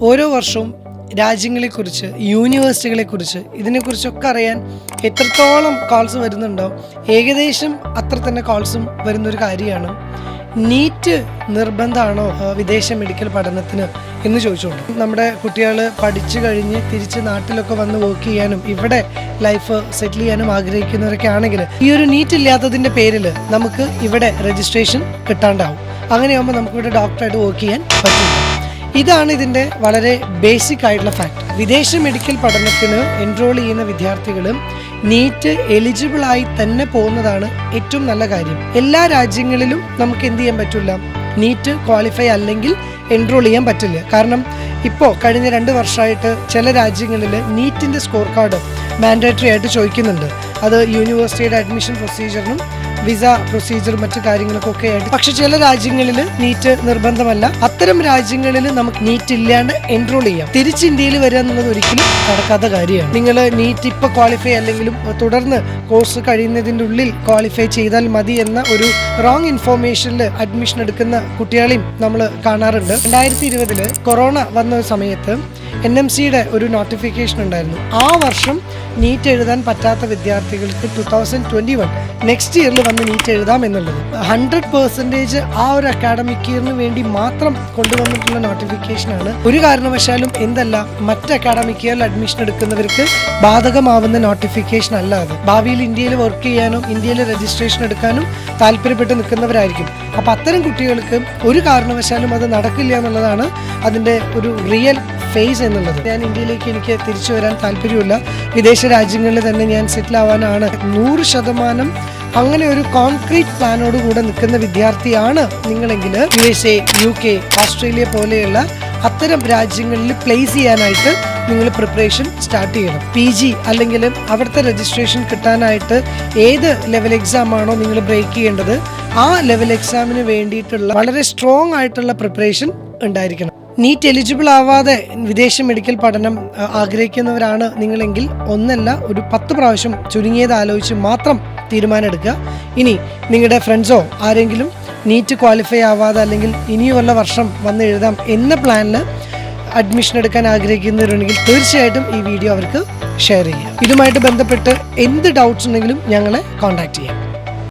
ഓരോ വർഷവും രാജ്യങ്ങളെക്കുറിച്ച് യൂണിവേഴ്സിറ്റികളെക്കുറിച്ച് ഇതിനെക്കുറിച്ചൊക്കെ അറിയാൻ എത്രത്തോളം കോൾസ് വരുന്നുണ്ടോ ഏകദേശം അത്ര തന്നെ കോൾസും വരുന്നൊരു കാര്യമാണ്. നീറ്റ് നിർബന്ധമാണോ വിദേശ മെഡിക്കൽ പഠനത്തിന് എന്ന് ചോദിച്ചുകൊണ്ട്. നമ്മുടെ കുട്ടികൾ പഠിച്ചു കഴിഞ്ഞ് തിരിച്ച് നാട്ടിലൊക്കെ വന്ന് വർക്ക് ചെയ്യാനും ഇവിടെ ലൈഫ് സെറ്റിൽ ചെയ്യാനും ആഗ്രഹിക്കുന്നവരൊക്കെ ആണെങ്കിൽ ഈ ഒരു നീറ്റ് ഇല്ലാത്തതിന്റെ പേരിൽ നമുക്ക് ഇവിടെ രജിസ്ട്രേഷൻ കിട്ടാണ്ടാവും. അങ്ങനെയാകുമ്പോൾ നമുക്കിവിടെ ഡോക്ടറായിട്ട് വർക്ക് ചെയ്യാൻ പറ്റില്ല. ഇതാണ് ഇതിന്റെ വളരെ ബേസിക് ആയിട്ടുള്ള ഫാക്ട് വിദേശ മെഡിക്കൽ പഠനത്തിന് എൻറോൾ ചെയ്യുന്ന വിദ്യാർത്ഥികളും നീറ്റ് എലിജിബിൾ ആയി തന്നെ പോകുന്നതാണ് ഏറ്റവും നല്ല കാര്യം. എല്ലാ രാജ്യങ്ങളിലും നമുക്ക് എന്ത് ചെയ്യാൻ പറ്റില്ല? നീറ്റ് ക്വാളിഫൈ അല്ലെങ്കിൽ എൻറോൾ ചെയ്യാൻ പറ്റില്ല. കാരണം ഇപ്പോൾ കഴിഞ്ഞ രണ്ട് വർഷമായിട്ട് ചില രാജ്യങ്ങളിൽ നീറ്റിന്റെ സ്കോർ കാർഡ് മാൻഡേറ്ററി ആയിട്ട് ചോദിക്കുന്നുണ്ട്. അത് യൂണിവേഴ്സിറ്റിയുടെ അഡ്മിഷൻ പ്രൊസീജിയറിനും വിസ പ്രൊസീജിയർ മറ്റു കാര്യങ്ങൾക്കൊക്കെ ആയിട്ട്. പക്ഷെ ചില രാജ്യങ്ങളിൽ നീറ്റ് നിർബന്ധമല്ല. അത്തരം രാജ്യങ്ങളിൽ നമുക്ക് നീറ്റ് ഇല്ലാണ്ട് എൻറോൾ ചെയ്യാം. തിരിച്ച് ഇന്ത്യയിൽ വരിക എന്നുള്ളത് ഒരിക്കലും നടക്കാത്ത കാര്യമാണ്. നിങ്ങൾ നീറ്റ് ഇപ്പൊ ക്വാളിഫൈ അല്ലെങ്കിലും തുടർന്ന് കോഴ്സ് കഴിയുന്നതിന്റെ ഉള്ളിൽ ക്വാളിഫൈ ചെയ്താൽ മതി എന്ന ഒരു റോങ് ഇൻഫോർമേഷനിൽ അഡ്മിഷൻ എടുക്കുന്ന കുട്ടികളെയും നമ്മൾ കാണാറുണ്ട്. രണ്ടായിരത്തി ഇരുപതിൽ കൊറോണ വന്ന സമയത്ത് എൻ എം സിയുടെ ഒരു നോട്ടിഫിക്കേഷൻ ഉണ്ടായിരുന്നു. ആ വർഷം നീറ്റ് എഴുതാൻ പറ്റാത്ത വിദ്യാർത്ഥികൾക്ക് two thousand twenty one next ഇയറിൽ വന്ന് നീറ്റ് എഴുതാം എന്നുള്ളത്. ഹൺഡ്രഡ് പെർസെന്റേജ് ആ ഒരു അക്കാഡമിക് ഇയറിന് വേണ്ടി മാത്രം കൊണ്ടുവന്നിട്ടുള്ള നോട്ടിഫിക്കേഷനാണ് ഒരു കാരണവശാലും എന്തല്ല മറ്റ് അക്കാഡമിക് ഇയറിൽ അഡ്മിഷൻ എടുക്കുന്നവർക്ക് ബാധകമാവുന്ന നോട്ടിഫിക്കേഷൻ അല്ല അത്. ഭാവിയിൽ ഇന്ത്യയിൽ വർക്ക് ചെയ്യാനും ഇന്ത്യയിൽ രജിസ്ട്രേഷൻ എടുക്കാനും താല്പര്യപ്പെട്ട് നിൽക്കുന്നവരായിരിക്കും. അപ്പം അത്തരം കുട്ടികൾക്ക് ഒരു കാരണവശാലും അത് നടക്കില്ല എന്നുള്ളതാണ് അതിന്റെ ഒരു റിയൽ ഫേസ് എന്നുള്ളത്. ഞാൻ ഇന്ത്യയിലേക്ക് എനിക്ക് തിരിച്ചു വരാൻ താല്പര്യമില്ല വിദേശ രാജ്യങ്ങളിൽ തന്നെ ഞാൻ സെറ്റിൽ ആവാനാണ്. നൂറ് ശതമാനം അങ്ങനെ ഒരു കോൺക്രീറ്റ് പ്ലാനോട് കൂടെ നിൽക്കുന്ന വിദ്യാർത്ഥിയാണ് നിങ്ങളെങ്കിൽ U S A U K Australia പോലെയുള്ള അത്തരം രാജ്യങ്ങളിൽ പ്ലേസ് ചെയ്യാനായിട്ട് നിങ്ങൾ പ്രിപ്പറേഷൻ സ്റ്റാർട്ട് ചെയ്യണം. പി ജി അല്ലെങ്കിൽ അവിടുത്തെ രജിസ്ട്രേഷൻ കിട്ടാനായിട്ട് ഏത് ലെവൽ എക്സാം ആണോ നിങ്ങൾ ബ്രേക്ക് ചെയ്യേണ്ടത് ആ ലെവൽ എക്സാമിന് വേണ്ടിയിട്ടുള്ള വളരെ സ്ട്രോങ് ആയിട്ടുള്ള പ്രിപ്പറേഷൻ ഉണ്ടായിരിക്കണം. നീറ്റ് എലിജിബിൾ ആവാതെ വിദേശ മെഡിക്കൽ പഠനം ആഗ്രഹിക്കുന്നവരാണ് നിങ്ങളെങ്കിൽ ഒന്നല്ല ഒരു പത്ത് പ്രാവശ്യം ചുരുങ്ങിയത് ആലോചിച്ച് മാത്രം തീരുമാനമെടുക്കുക. ഇനി നിങ്ങളുടെ ഫ്രണ്ട്സോ ആരെങ്കിലും നീറ്റ് ക്വാളിഫൈ ആവാതെ അല്ലെങ്കിൽ ഇനിയുള്ള വർഷം വന്ന് എഴുതാം എന്ന പ്ലാനിൽ അഡ്മിഷൻ എടുക്കാൻ ആഗ്രഹിക്കുന്നവരുണ്ടെങ്കിൽ തീർച്ചയായിട്ടും ഈ വീഡിയോ അവർക്ക് ഷെയർ ചെയ്യുക. ഇതുമായിട്ട് ബന്ധപ്പെട്ട് എന്ത് ഡൗട്ട്സ് ഉണ്ടെങ്കിലും ഞങ്ങളെ കോൺടാക്ട് ചെയ്യാം